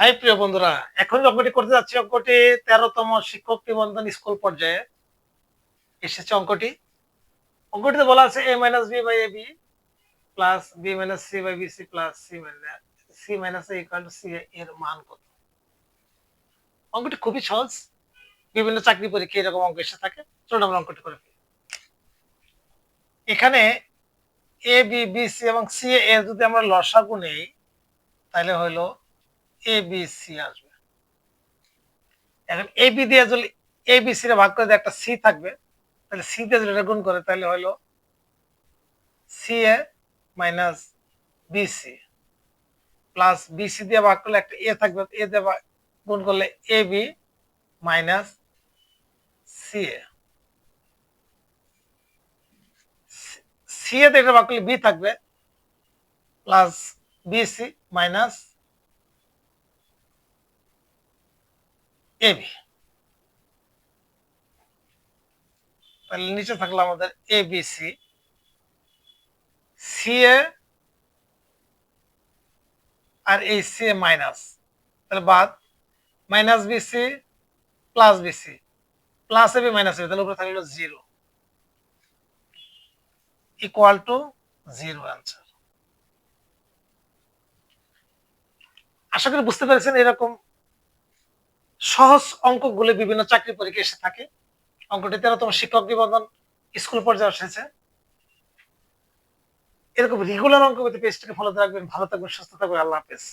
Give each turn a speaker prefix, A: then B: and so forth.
A: High, প্রিয় বন্ধুরা এখন অঙ্কটি করতে যাচ্ছি। অঙ্কটি তেরোতম শিক্ষক নিবন্ধন স্কুল পর্যায়ে এসেছে অঙ্কটি। অঙ্কটিতে বলা আছে A minus B by A B plus B minus C by B C plus C minus C minus A equal C এর মান কত? অঙ্কটি খুবই সহজ। বিভিন্ন চাকরি পরীক্ষা এরকম অঙ্ক এসে থাকে। চলুন আমরা অঙ্কটি করে ফেলি। এখানে এ বি বি সি এবং সি এর যদি আমরা লসাগু নেই, তাহলে হলো এ বি সি আসবে। এখন এ দিয়ে যদি এ ভাগ করে একটা সি থাকবে, তাহলে সি দিয়ে যদি গুণ করে, তাহলে হলো C A minus B plus B দিয়ে ভাগ করলে একটা এ থাকবে এ দিয়ে গুণ করলে A B minus C A. C A দিয়ে এটা ভাগ করলে বি থাকবে plus B C minus AB তাহলে নিচে থাকল আমাদের A B C C A আর এই সি এ মাইনাস তাহলে বাদ। Minus B C plus B C plus AB minus AB তাহলে উপরে থাকল zero equal to zero answer আশা করি বুঝতে পেরেছেন এরকম সহজ অঙ্কগুলো বিভিন্ন চাকরি পরীক্ষা এসে থাকে। অঙ্কটি তেরোতম শিক্ষক নিবন্ধন স্কুল পর্যায়ে এসেছে। এরকম রেগুলার অঙ্ক পেজটাকে ফলো রাখবেন। ভালো থাকবেন, সুস্থ থাকবেন। আল্লাহ হাফেজ।